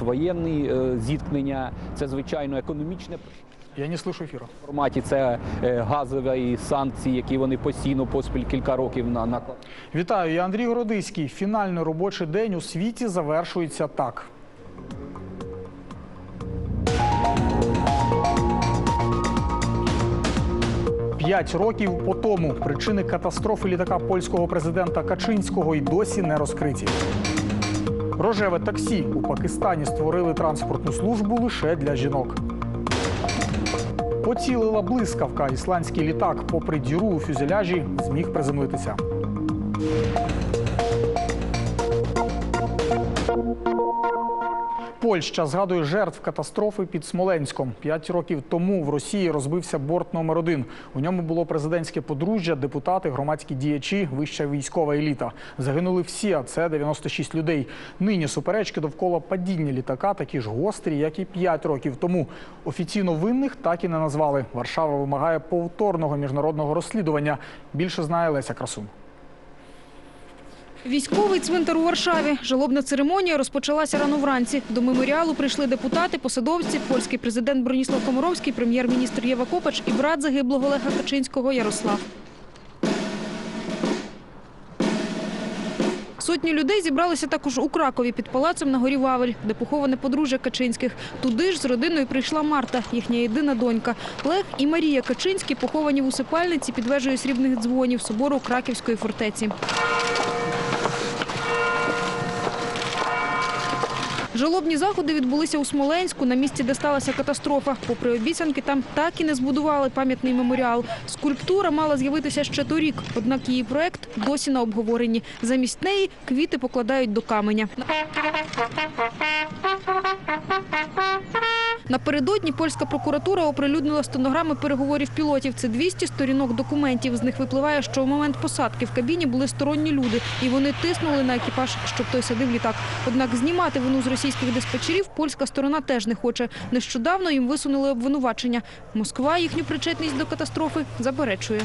воєнні е, зіткнення, це звичайно економічне. Я не слышу ефіру. В форматі це е, газові санкції, які вони постійно поспіль кілька років на накладають. Вітаю, я Андрій Городиський. Фінальний робочий день у світі завершується так. П'ять років по тому причини катастрофи літака польського президента Качинського й досі не розкриті. Рожеве таксі у Пакистані створили транспортну службу лише для жінок. Поцілила блискавка. Ісландський літак, попри діру у фюзеляжі, зміг приземлитися. Польща згадує жертв катастрофи під Смоленськом. П'ять років тому в Росії розбився борт номер один. У ньому було президентське подружжя, депутати, громадські діячі, вища військова еліта. Загинули всі, а це 96 людей. Нині суперечки довкола падіння літака такі ж гострі, як і п'ять років тому. Офіційно винних так і не назвали. Варшава вимагає повторного міжнародного розслідування. Більше знає Леся Красун. Військовий цвинтар у Варшаві. Жалобна церемонія розпочалася рано вранці. До меморіалу прийшли депутати, посадовці, польський президент Броніслав Комаровський, прем'єр-міністр Єва Копач і брат загиблого Олега Качинського Ярослав. Сотні людей зібралися також у Кракові під палацом на горі Вавель, де поховане подружжя Качинських. Туди ж з родиною прийшла Марта, їхня єдина донька. Лег і Марія Качинські поховані в усипальниці під вежею срібних дзвонів собору Краківської фортеці. Жалобні заходи відбулися у Смоленську, на місці, де сталася катастрофа. Попри обіцянки, там так і не збудували пам'ятний меморіал. Скульптура мала з'явитися ще торік, однак її проект досі на обговоренні. Замість неї квіти покладають до каменя. Напередодні польська прокуратура оприлюднила стенограми переговорів пілотів. Це 200 сторінок документів. З них випливає, що у момент посадки в кабіні були сторонні люди, і вони тиснули на екіпаж, щоб той садив літак. Однак знімати вину з російських диспетчерів польська сторона теж не хоче. Нещодавно їм висунули обвинувачення. Москва їхню причетність до катастрофи заперечує.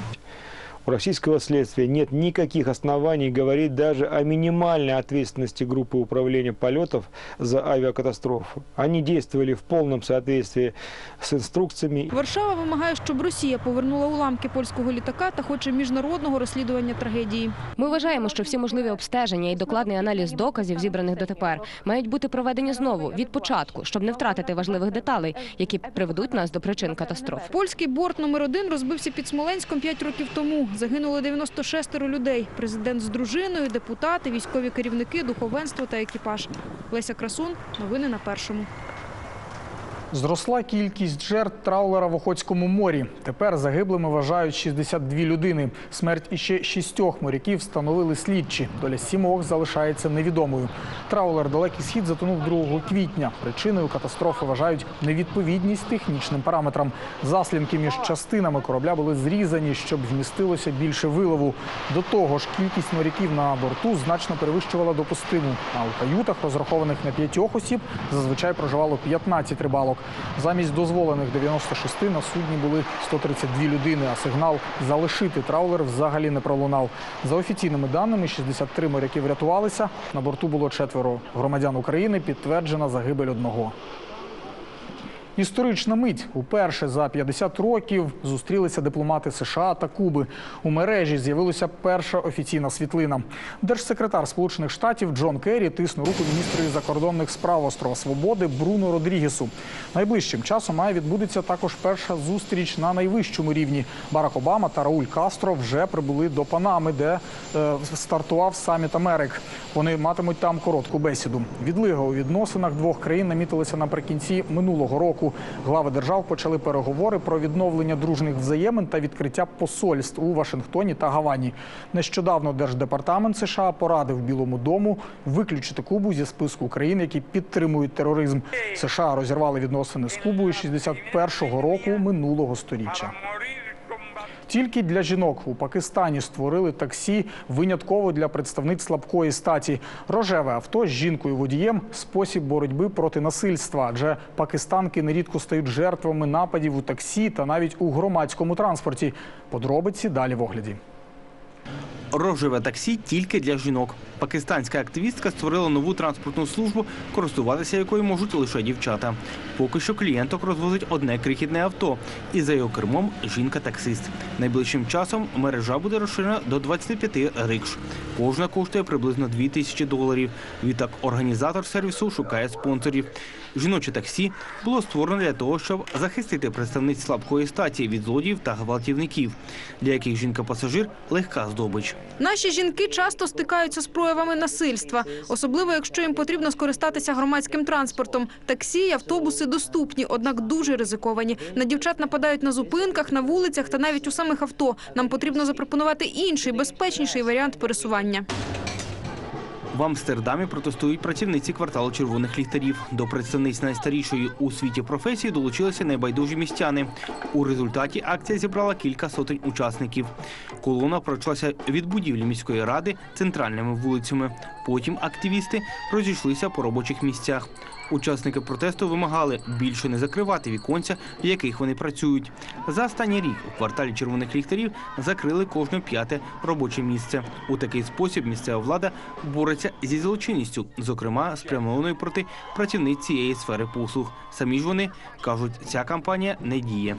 У российского следствия нет никаких оснований говорить даже о минимальной ответственности группы управления полетов за авиакатастрофу. Они действовали в полном соответствии с инструкциями. Варшава вимагає, щоб Росія повернула уламки польського літака та хоче міжнародного розслідування трагедії. Ми вважаємо, що всі можливі обстеження і докладний аналіз доказів, зібраних дотепер, мають бути проведені знову від початку, щоб не втратити важливих деталей, які приведуть нас до причин катастроф. Польський борт номер один розбився під Смоленськом 5 років тому. Загинуло 96 людей. Президент з дружиною, депутати, військові керівники, духовенство та екіпаж. Леся Красун. Новини на першому. Зросла кількість жертв траулера в Охотському морі. Тепер загиблими вважають 62 людини. Смерть іще шістьох моряків встановили слідчі. Доля сімох залишається невідомою. Траулер «Далекий схід» затонув 2 квітня. Причиною катастрофи вважають невідповідність технічним параметрам. Заслінки між частинами корабля були зрізані, щоб вмістилося більше вилову. До того ж, кількість моряків на борту значно перевищувала допустиму. А у каютах, розрахованих на п'ятьох осіб, зазвичай проживало 15 рибалок. Замість дозволених 96 на судні були 132 людини, а сигнал залишити траулер взагалі не пролунав. За офіційними даними, 63 моряки врятувалися. На борту було четверо громадян України. Підтверджена загибель одного. Історична мить. Уперше за 50 років зустрілися дипломати США та Куби. У мережі з'явилася перша офіційна світлина. Держсекретар Сполучених Штатів Джон Керрі тиснув руку міністрові закордонних справ острова Свободи Бруно Родрігесу. Найближчим часом має відбудеться також перша зустріч на найвищому рівні. Барак Обама та Рауль Кастро вже прибули до Панами, де е, стартував саміт Америк. Вони матимуть там коротку бесіду. Відлига у відносинах двох країн намітилася наприкінці минулого року. Глави держав почали переговори про відновлення дружних взаємин та відкриття посольств у Вашингтоні та Гавані. Нещодавно Держдепартамент США порадив Білому дому виключити Кубу зі списку країн, які підтримують тероризм. США розірвали відносини з Кубою 61-го року минулого сторіччя. Тільки для жінок у Пакистані створили таксі винятково для представниць слабкої статі. Рожеве авто з жінкою-водієм – спосіб боротьби проти насильства, адже пакистанки нерідко стають жертвами нападів у таксі та навіть у громадському транспорті. Подробиці далі в огляді. Рожеве таксі тільки для жінок. Пакистанська активістка створила нову транспортну службу, користуватися якою можуть лише дівчата. Поки що клієнток розвозить одне крихітне авто, і за його кермом жінка-таксист. Найближчим часом мережа буде розширена до 25 рикш. Кожна коштує приблизно 2 тисячі доларів. Відтак організатор сервісу шукає спонсорів. Жіноче таксі було створено для того, щоб захистити представниць слабкої статі від злодіїв та гвалтівників, для яких жінка-пасажир легка здобич. Наші жінки часто стикаються з проявами насильства, особливо якщо їм потрібно скористатися громадським транспортом. Таксі і автобуси доступні, однак дуже ризиковані. На дівчат нападають на зупинках, на вулицях та навіть у самих авто. Нам потрібно запропонувати інший, безпечніший варіант пересування. В Амстердамі протестують працівниці кварталу червоних ліхтарів. До представниць найстарішої у світі професії долучилися найбайдужі містяни. У результаті акція зібрала кілька сотень учасників. Колона пройшлася від будівлі міської ради центральними вулицями. Потім активісти розійшлися по робочих місцях. Учасники протесту вимагали більше не закривати віконця, в яких вони працюють. За останній рік у кварталі червоних ліхтарів закрили кожне п'яте робоче місце. У такий спосіб місцева влада бореться зі злочинністю, зокрема спрямованою проти працівниць цієї сфери послуг. Самі ж вони кажуть, ця кампанія не діє.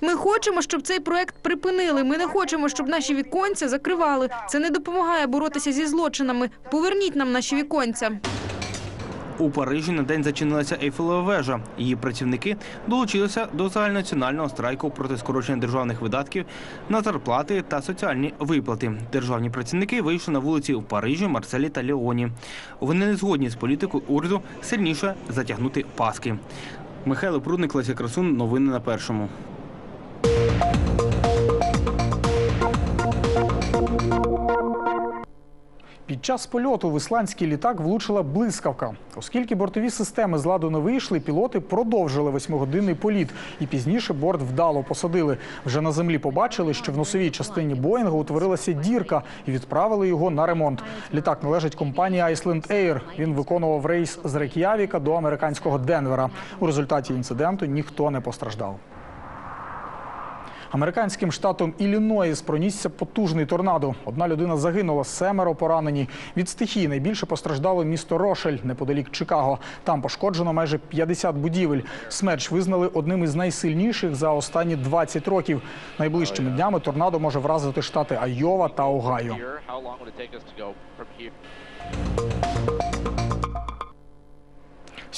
Ми хочемо, щоб цей проект припинили. Ми не хочемо, щоб наші віконця закривали. Це не допомагає боротися зі злочинами. Поверніть нам наші віконця. У Парижі на день зачинилася Ейфелева вежа. Її працівники долучилися до загальнонаціонального страйку проти скорочення державних видатків на зарплати та соціальні виплати. Державні працівники вийшли на вулиці в Парижі, Марселі та Леоні. Вони не згодні з політикою уряду сильніше затягнути паски. Михайло Прудник, Леся Красун. Новини на першому. Час польоту в ісландський літак влучила блискавка. Оскільки бортові системи з ладу не вийшли, пілоти продовжили восьмигодинний політ і пізніше борт вдало посадили. Вже на землі побачили, що в носовій частині Боїнга утворилася дірка і відправили його на ремонт. Літак належить компанії Iceland Air. Він виконував рейс з Рейк'явіка до американського Денвера. У результаті інциденту ніхто не постраждав. Американським штатом Іллінойс пронісся потужний торнадо. Одна людина загинула, семеро поранені. Від стихії найбільше постраждало місто Рошель неподалік Чикаго. Там пошкоджено майже 50 будівель. Смерч визнали одним із найсильніших за останні 20 років. Найближчими днями торнадо може вразити штати Айова та Огайо.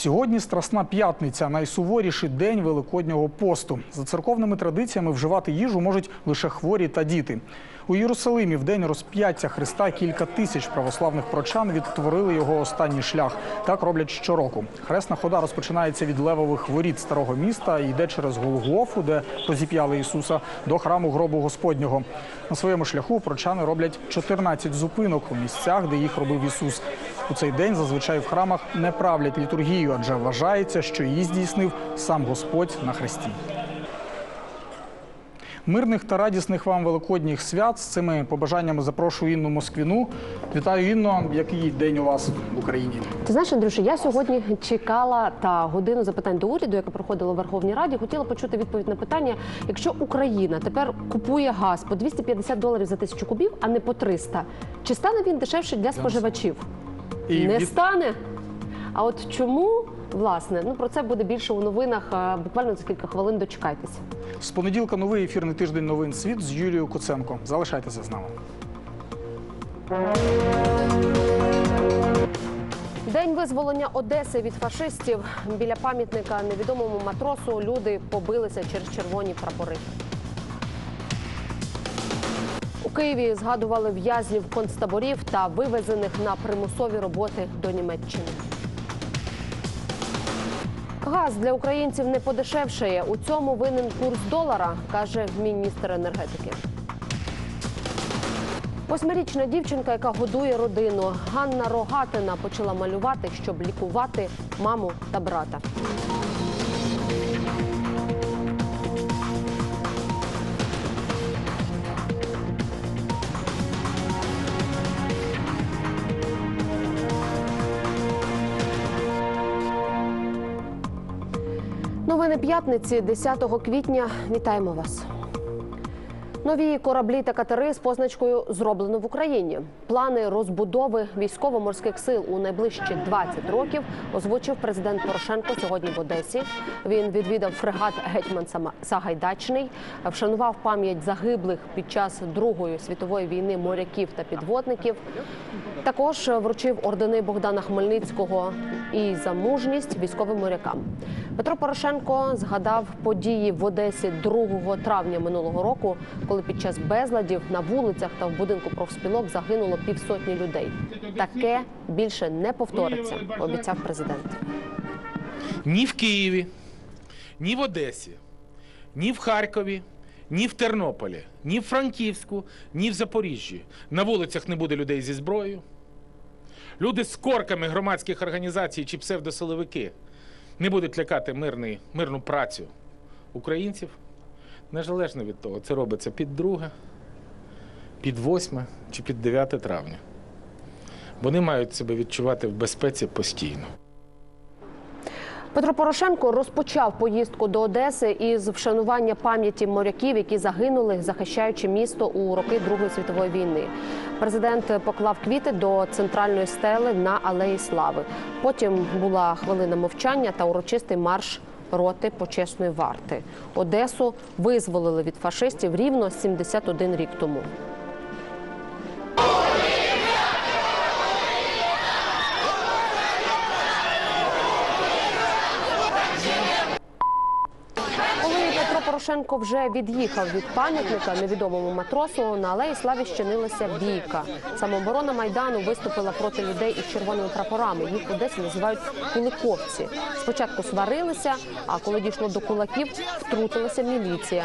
Сьогодні Страсна п'ятниця, найсуворіший день Великоднього посту. За церковними традиціями вживати їжу можуть лише хворі та діти. У Єрусалимі в день розп'яття Христа кілька тисяч православних прочан відтворили його останній шлях. Так роблять щороку. Хресна хода розпочинається від левових воріт старого міста йде через Голгофу, де розіп'яли Ісуса, до храму гробу Господнього. На своєму шляху прочани роблять 14 зупинок у місцях, де їх робив Ісус. У цей день зазвичай в храмах не правлять літургію, адже вважається, що її здійснив сам Господь на хресті. Мирних та радісних вам великодніх свят з цими побажаннями запрошую Інну Москвіну. Вітаю Інно. Який день у вас в Україні? Ти знаєш, Андрюша, я сьогодні чекала та годину запитань до уряду, яка проходила в Верховній Раді. Хотіла почути відповідь на питання: якщо Україна тепер купує газ по 250 доларів за тисячу кубів, а не по 300, чи стане він дешевше для споживачів? І не від- стане. А от чому? Власне, ну про це буде більше у новинах. Буквально за кілька хвилин дочекайтеся. З понеділка новий ефірний тиждень новин світ з Юлією Куценко. Залишайтеся з нами. День визволення Одеси від фашистів біля пам'ятника невідомому матросу люди побилися через червоні прапори. У Києві згадували в'язнів концтаборів та вивезених на примусові роботи до Німеччини. Газ для українців не подешевшає. У цьому винен курс долара, каже міністр енергетики. Восьмирічна дівчинка, яка годує родину, Ганна Рогатина почала малювати, щоб лікувати маму та брата. П'ятниці, 10 квітня. Вітаємо вас. Нові кораблі та катери з позначкою зроблено в Україні. Плани розбудови військово-морських сил у найближчі 20 років озвучив президент Порошенко сьогодні в Одесі. Він відвідав фрегат гетьман Сагайдачний, вшанував пам'ять загиблих під час Другої світової війни моряків та підводників. Також вручив ордени Богдана Хмельницького і за мужність військовим морякам. Петро Порошенко згадав події в Одесі 2 травня минулого року, коли під час безладів на вулицях та в будинку профспілок загинуло півсотні людей. Таке більше не повториться, обіцяв президент. ні в Києві, ні в Одесі, ні в Харкові, ні в Тернополі, ні в Франківську, ні в Запоріжжі. На вулицях не буде людей зі зброєю. Люди з корками громадських організацій чи псевдосиловики не будуть лякати мирний, мирну працю українців. Незалежно від того, це робиться під 2, під 8 чи під 9 травня. Вони мають себе відчувати в безпеці постійно. Петро Порошенко розпочав поїздку до Одеси із вшанування пам'яті моряків, які загинули, захищаючи місто у роки Другої світової війни. Президент поклав квіти до центральної стели на Алеї Слави. Потім була хвилина мовчання та урочистий марш роти почесної варти. Одесу визволили від фашистів рівно 71 рік тому. Порошенко вже від'їхав від пам'ятника невідомому матросу, на алеї славі щинилася бійка. Самооборона майдану виступила проти людей із червоними прапорами. Їх в Одесі називають куликовці. Спочатку сварилися, а коли дійшло до кулаків, втрутилася міліція.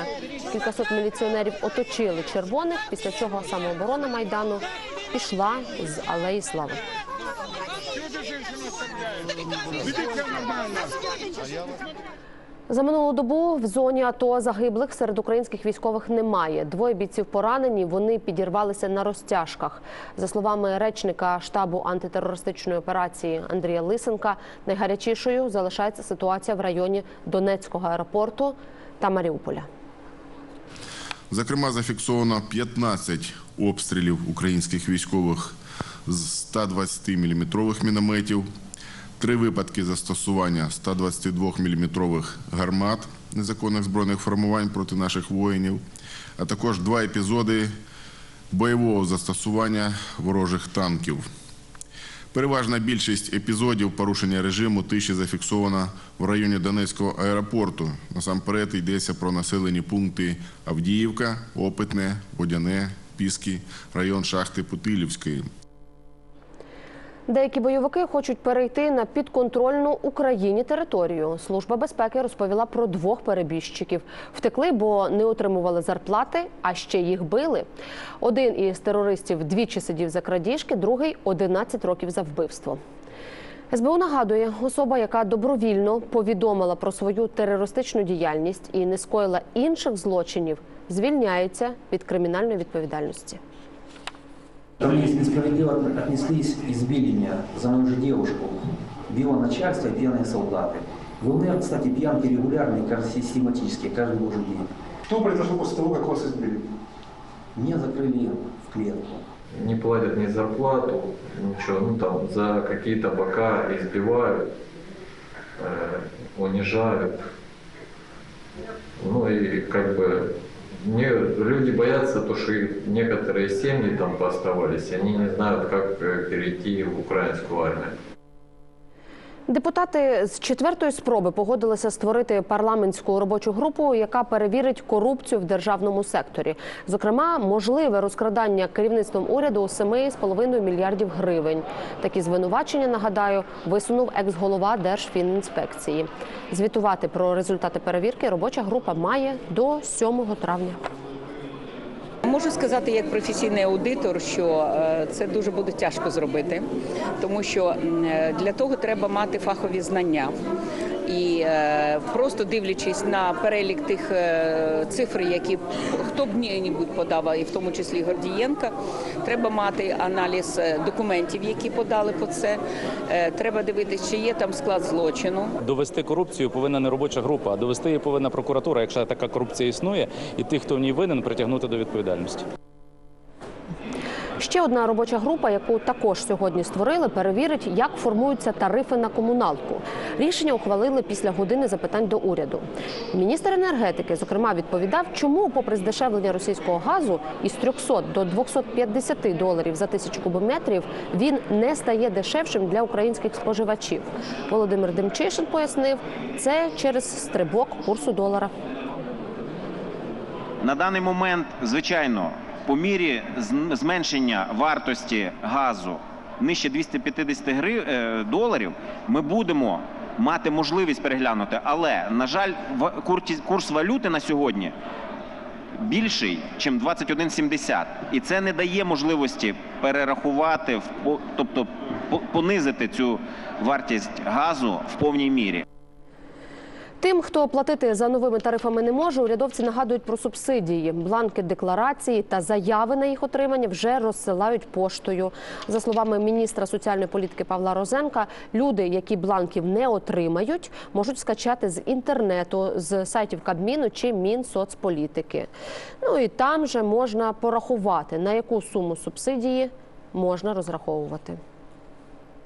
Кількасот міліціонерів оточили червоних, після чого самооборона майдану пішла з алеї слави. За минулу добу в зоні АТО загиблих серед українських військових немає. Двоє бійців поранені. Вони підірвалися на розтяжках. За словами речника штабу антитерористичної операції Андрія Лисенка, найгарячішою залишається ситуація в районі Донецького аеропорту та Маріуполя. Зокрема, зафіксовано 15 обстрілів українських військових з 120-мм мінометів, три випадки застосування 122-мм гармат незаконних збройних формувань проти наших воїнів, а також два епізоди бойового застосування ворожих танків. Переважна більшість епізодів порушення режиму тиші зафіксована в районі Донецького аеропорту. Насамперед йдеться про населені пункти Авдіївка, Опитне, Водяне, Піски, район шахти Путилівської. Деякі бойовики хочуть перейти на підконтрольну Україні територію. Служба безпеки розповіла про двох перебіжчиків. Втекли, бо не отримували зарплати, а ще їх били. Один із терористів двічі сидів за крадіжки, другий 11 років за вбивство. СБУ нагадує, особа, яка добровільно повідомила про свою терористичну діяльність і не скоїла інших злочинів, звільняється від кримінальної відповідальності. Ко мне несправедливо отнеслись, избили меня за мою же девушку. Било начальство и пьяные солдаты. В ЛНР, кстати, пьянки регулярные, кажется, систематические, каждый божий день. Что произошло после того, как вас избили? Меня закрыли в клетку. не платят ни зарплату, ничего, ну там за какие-то бока избивают, э, унижают. Ну и как бы не, люди боятся, то, что их некоторые семьи там пооставались, они не знают, как э, перейти в украинскую армию. Депутати з четвертої спроби погодилися створити парламентську робочу групу, яка перевірить корупцію в державному секторі. Зокрема, можливе розкрадання керівництвом уряду 7,5 мільярдів гривень. Такі звинувачення, нагадаю, висунув екс-голова Держфінінспекції. Звітувати про результати перевірки робоча група має до 7 травня. Можу сказати як професійний аудитор, що е, це дуже буде тяжко зробити, тому що е, для того треба мати фахові знання. І е, просто дивлячись на перелік тих цифр, які хто б ні-небудь подав, і в тому числі Гордієнка, треба мати аналіз документів, які подали по це. Треба дивитися, чи є там склад злочину. Довести корупцію повинна не робоча група, а довести її повинна прокуратура, якщо така корупція існує, і тих, хто в ній винен, притягнути до відповідальності. Ще одна робоча група, яку також сьогодні створили, перевірить, як формуються тарифи на комуналку. Рішення ухвалили після години запитань до уряду. Міністр енергетики, зокрема, відповідав, чому, попри здешевлення російського газу із 300 до 250 доларів за тисячу кубометрів, він не стає дешевшим для українських споживачів. Володимир Демчишин пояснив, це через стрибок курсу долара. На даний момент, звичайно, по мірі зменшення вартості газу нижче 250 гри... е, доларів, ми будемо мати можливість переглянути. Але, на жаль, курс валюти на сьогодні більший, ніж 21,70. І це не дає можливості перерахувати, тобто понизити цю вартість газу в повній мірі. Тим, хто платити за новими тарифами не може, урядовці нагадують про субсидії. Бланки декларації та заяви на їх отримання вже розсилають поштою. За словами міністра соціальної політики Павла Розенка, люди, які бланків не отримають, можуть скачати з інтернету, з сайтів Кабміну чи Мінсоцполітики. Ну і там же можна порахувати, на яку суму субсидії можна розраховувати.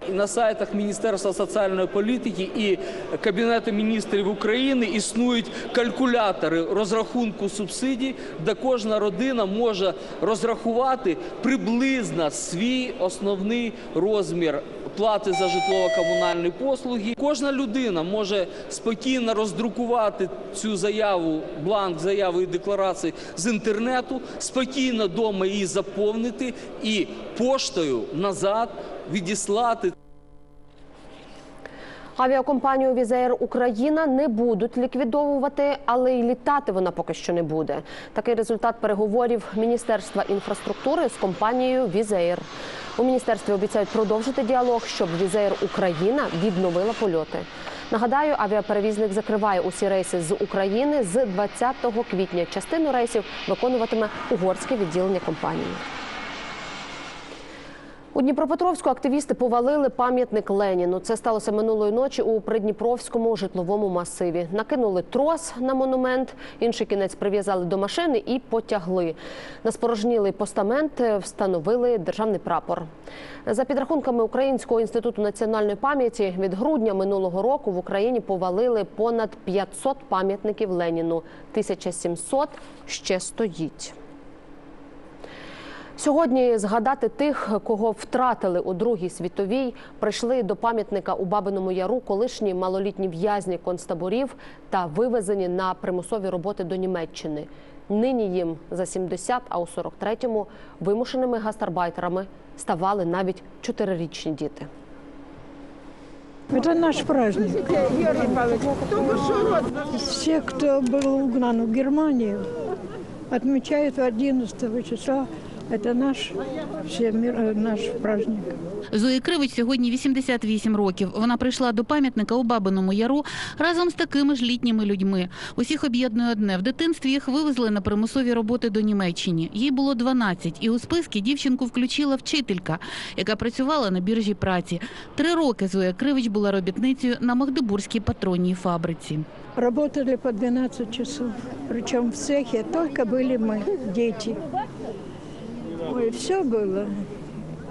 На сайтах Міністерства соціальної політики і Кабінету міністрів України існують калькулятори розрахунку субсидій, де кожна родина може розрахувати приблизно свій основний розмір плати за житлово-комунальні послуги. Кожна людина може спокійно роздрукувати цю заяву, бланк заяви і декларації з інтернету, спокійно вдома її заповнити і поштою назад відіслати. Авіакомпанію Візеєр Україна не будуть ліквідовувати, але й літати вона поки що не буде. Такий результат переговорів Міністерства інфраструктури з компанією Візеєр. У міністерстві обіцяють продовжити діалог, щоб Візеєр Україна відновила польоти. Нагадаю, авіаперевізник закриває усі рейси з України з 20 квітня. Частину рейсів виконуватиме угорське відділення компанії. У Дніпропетровську активісти повалили пам'ятник Леніну. Це сталося минулої ночі у придніпровському житловому масиві. Накинули трос на монумент, інший кінець прив'язали до машини і потягли. На спорожнілий постамент встановили державний прапор. За підрахунками Українського інституту національної пам'яті, від грудня минулого року в Україні повалили понад 500 пам'ятників Леніну. 1700 ще стоїть. Сьогодні згадати тих, кого втратили у Другій світовій, прийшли до пам'ятника у Бабиному Яру колишні малолітні в'язні концтаборів та вивезені на примусові роботи до Німеччини. Нині їм за 70, а у 43-му вимушеними гастарбайтерами ставали навіть чотирирічні діти. Это наш праздник. Все, кто был угнан в Германию, отмечают 11 числа. Это наш, всемир, э, наш праздник. Зої Кривич сьогодні 88 років. Вона прийшла до пам'ятника у Бабиному Яру разом з такими ж літніми людьми. Усіх об'єднує одне. В дитинстві їх вивезли на примусові роботи до Німеччини. Їй було 12, і у списки дівчинку включила вчителька, яка працювала на біржі праці. Три роки Зоя Кривич була робітницею на Магдебурзькій патронній фабриці. Работали по 12 часов. Причем в цехе только были мы, дети. Ой, все было.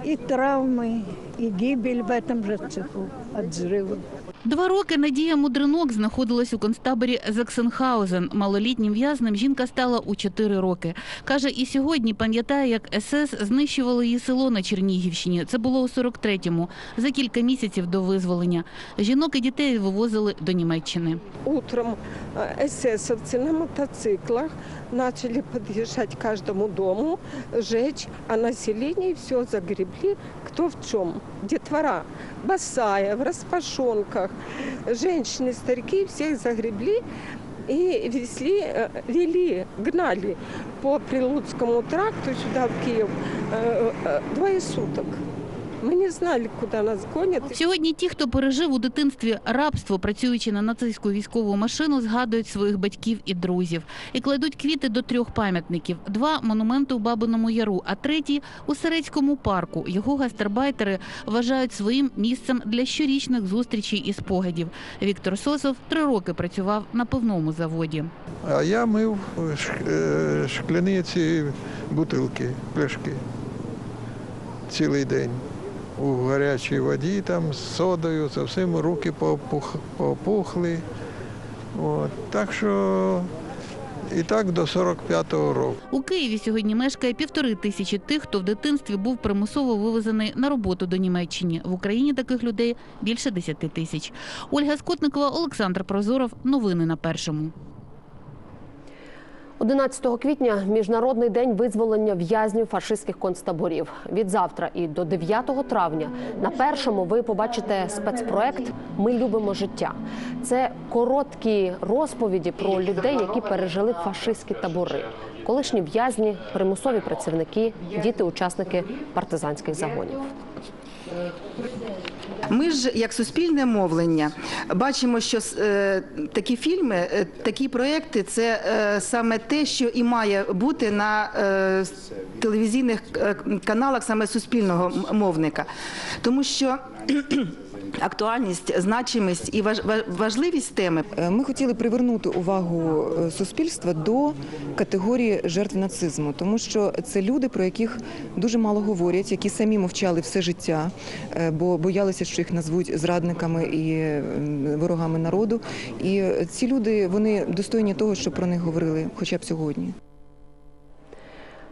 И травмы, и гибель в этом же цеху от взрывов. Два роки Надія Мудринок знаходилась у концтаборі Заксенхаузен. Малолітнім в'язнем жінка стала у чотири роки. Каже, і сьогодні пам'ятає, як СС знищувало її село на Чернігівщині. Це було у 43-му, за кілька місяців до визволення. Жінок і дітей вивозили до Німеччини. Утром э, эсэсовцы на мотоциклах начали подъезжать к каждому дому, жечь, а население все загребли, кто в чем. Детвора босая, в распашонках, женщины, старики, всех загребли и везли, э, вели, гнали по Прилуцкому тракту сюда, в Киев, э, э, двое суток. Мы не знали, куда нас гонят. Сьогодні ті, хто пережив у дитинстві рабство, працюючи на нацистську військову машину, згадують своїх батьків і друзів і кладуть квіти до трьох пам'ятників: два монументи у Бабиному Яру, а третій у Серецькому парку. Його гастарбайтери вважають своїм місцем для щорічних зустрічей і спогадів. Віктор Сосов три роки працював на пивному заводі. А я мив ш- е, шкляниці, бутилки, пляшки цілий день. У гарячій воді, там, з содою, це всім руки попух, попухли. От. Так що і так до 45-го року. У Києві сьогодні мешкає півтори тисячі тих, хто в дитинстві був примусово вивезений на роботу до Німеччини. В Україні таких людей більше 10 тисяч. Ольга Скотникова, Олександр Прозоров. Новини на першому. 11 квітня міжнародний день визволення в'язнів фашистських концтаборів. Від завтра і до 9 травня на першому ви побачите спецпроект Ми любимо життя. Це короткі розповіді про людей, які пережили фашистські табори. Колишні в'язні, примусові працівники, діти-учасники партизанських загонів. Ми ж, як суспільне мовлення, бачимо, що е, такі фільми, е, такі проекти це е, саме те, що і має бути на е, телевізійних е, каналах саме суспільного мовника. Тому що актуальність, значимість і важ- важливість теми Е, Ми хотіли привернути увагу е, суспільства до категорії жертв нацизму, тому що це люди, про яких дуже мало говорять, які самі мовчали все життя, е, бо боялися, що їх назвуть зрадниками і ворогами народу. І ці люди вони достойні того, щоб про них говорили, хоча б сьогодні.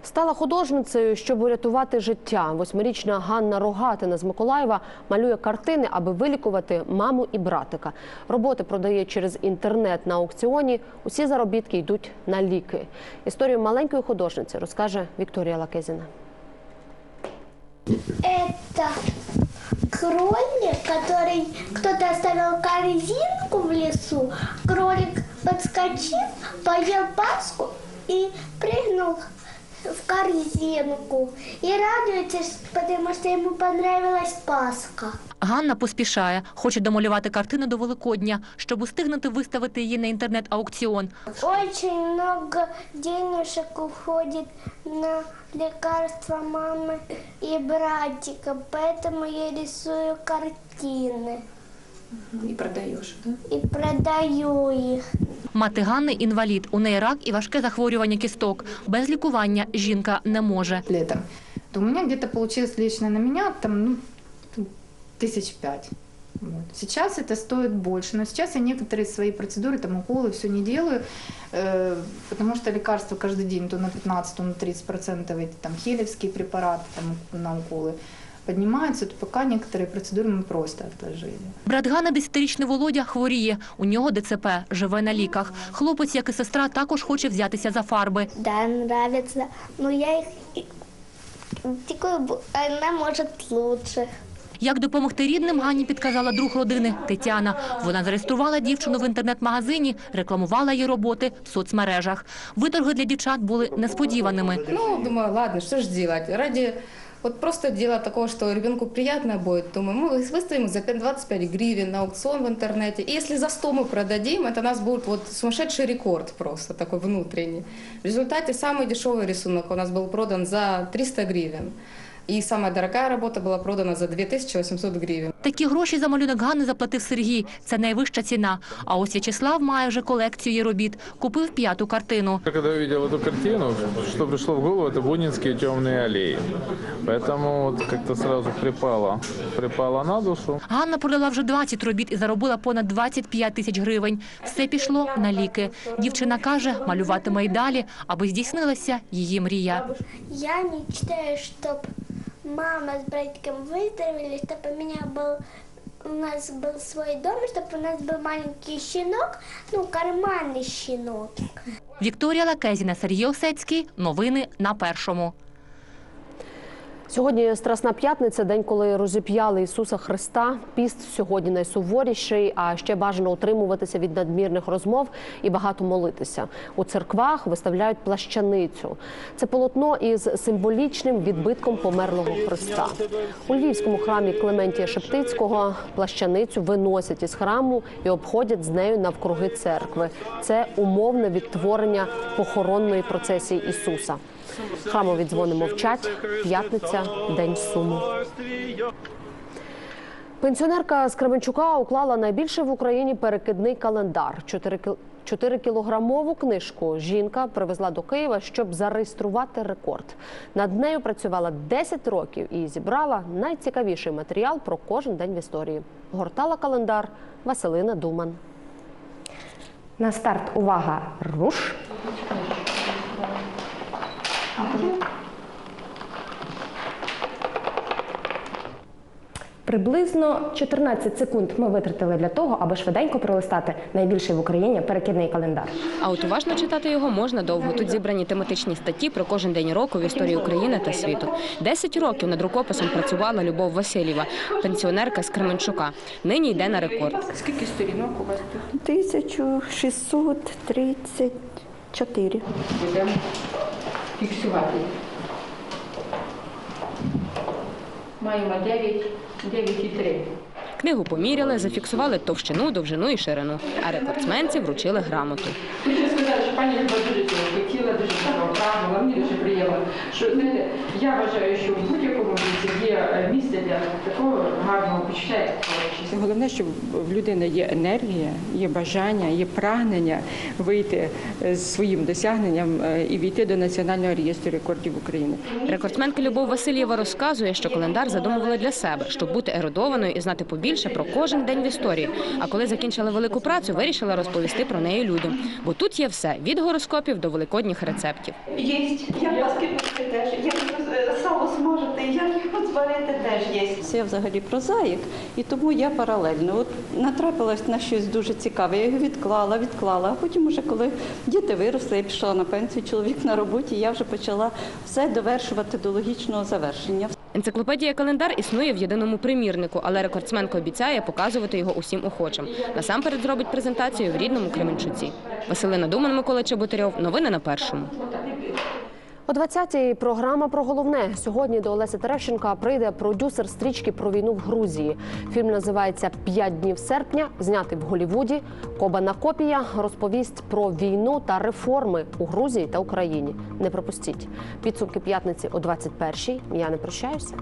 Стала художницею, щоб урятувати життя. Восьмирічна Ганна Рогатина з Миколаєва малює картини, аби вилікувати маму і братика. Роботи продає через інтернет на аукціоні. Усі заробітки йдуть на ліки. Історію маленької художниці розкаже Вікторія Лакезіна. Это кролик, который кто-то оставил корзинку в лесу. Кролик подскочил, поел паску и прыгнул в корзинку. И радуется, потому что ему понравилась паска. Ганна поспішає, хоче домалювати картину до Великодня, щоб устигнути виставити її на інтернет-аукціон. Очень много денежек уходит на лекарства мамы и братика, поэтому я рисую картины И продаешь, да? и продаю их. Мати Ганни – інвалід. У неї рак і важке захворювання кісток. Без лікування жінка не може. Летом. То у меня где-то получилось лично на меня там, ну, тысяч пять. Вот. Сейчас это стоит больше, но сейчас я некоторые свои процедуры, там уколы, все не делаю, э, потому что лекарства каждый день то на 15, то на 30 процентов эти там хелевские препараты там, на уколы поднимаются, то пока некоторые процедуры мы просто отложили. Брат Ганни, десятирічний Володя, хворіє. У нього ДЦП, живе на ліках. Хлопець, як і сестра, також хоче взятися за фарби. Да, нравится. Но я их и- такой, бу- она может лучше. Як допомогти рідним, Ганні підказала друг родини Тетяна. Вона зареєструвала дівчину в інтернет-магазині, рекламувала її роботи в соцмережах. Виторги для дівчат були несподіваними. Ну, думаю, ладно, что же делать? Ради вот просто дела такого, что ребенку приятно будет, думаю, мы выставим за 5 25 гривен на аукцион в интернете. И если за 100 мы продадим, это у нас будет вот сумасшедший рекорд просто, такой внутренний. В результате самый дешевый рисунок у нас был продан за 300 гривен. И самая дорогая работа была продана за 2800 гривен. Такі гроші за малюнок Ганни заплатив Сергій. Це найвища ціна. А ось В'ячеслав має вже колекцію її робіт. Купив п'яту картину. Когда увидел эту картину, что пришло в голову, это бунинские темные аллеи. Поэтому вот как-то сразу припало, припало на душу. Ганна продала вже 20 робіт і заробила понад 25 тисяч гривень. Все пішло на ліки. Дівчина каже, малюватиме й далі, аби здійснилася її мрія. Я мечтаю, чтобы мама с братиком выздоровели, чтобы у меня был у нас был свой дом, чтобы у нас был маленький щенок, ну, карманный щенок. Вікторія Лакезіна, Сергій Осецький. Новини на першому. Сьогодні Страсна п'ятниця, день, коли розіп'яли Ісуса Христа. Піст сьогодні найсуворіший, а ще бажано утримуватися від надмірних розмов і багато молитися. У церквах виставляють плащаницю. Це полотно із символічним відбитком померлого Христа. У львівському храмі Клементія Шептицького плащаницю виносять із храму і обходять з нею навкруги церкви. Це умовне відтворення похоронної процесії Ісуса. Храмові дзвони мовчать. П'ятниця день суму. Пенсіонерка з Кременчука уклала найбільший в Україні перекидний календар. 4 кілограмову книжку жінка привезла до Києва, щоб зареєструвати рекорд. Над нею працювала 10 років і зібрала найцікавіший матеріал про кожен день в історії. Гортала календар Василина Думан. На старт увага! Руш! Приблизно 14 секунд ми витратили для того, аби швиденько пролистати найбільший в Україні перекидний календар. А от уважно читати його можна довго. Тут зібрані тематичні статті про кожен день року в історії України та світу. Десять років над рукописом працювала Любов Васильєва, пенсіонерка з Кременчука. Нині йде на рекорд. Скільки сторінок у вас тут? 1634. Фіксувати. Маємо 9, 9,3. Книгу поміряли, зафіксували товщину, довжину і ширину. А рекордсменці вручили грамоту. Хочу сказати, що пані Люба дуже хотіла, дуже добра, була, Мені дуже приємно. Що знаєте, я вважаю, що в будь-якому віці є е, місце для такого гарного почуття. як творчість. Головне, що в людини є енергія, є бажання, є прагнення вийти е, з своїм досягненням е, і війти до національного реєстру рекордів України. Рекордсменка Любов Васильєва розказує, що календар задумували для себе, щоб бути ерудованою і знати побільше про кожен день в історії. А коли закінчила велику працю, вирішила розповісти про неї людям. Бо тут є все від гороскопів до великодніх рецептів. Єсть, як баскетболки теж, е, сало смажити, як його зварити теж є. Це взагалі прозаїк, і тому я паралельно. От натрапилась на щось дуже цікаве. Я його відклала, відклала. А потім, уже коли діти виросли, я пішла на пенсію, чоловік на роботі, я вже почала все довершувати до логічного завершення. Енциклопедія календар існує в єдиному примірнику, але рекордсменка обіцяє показувати його усім охочим. Насамперед зробить презентацію в рідному Кременчуці. Василина Думан, Микола Чеботарьов. Новини на першому. О 20-й програма про головне. Сьогодні до Олеся Терещенка прийде продюсер стрічки про війну в Грузії. Фільм називається П'ять днів серпня, знятий в Голівуді. Кобана копія розповість про війну та реформи у Грузії та Україні. Не пропустіть підсумки п'ятниці о 21-й. Я не прощаюся.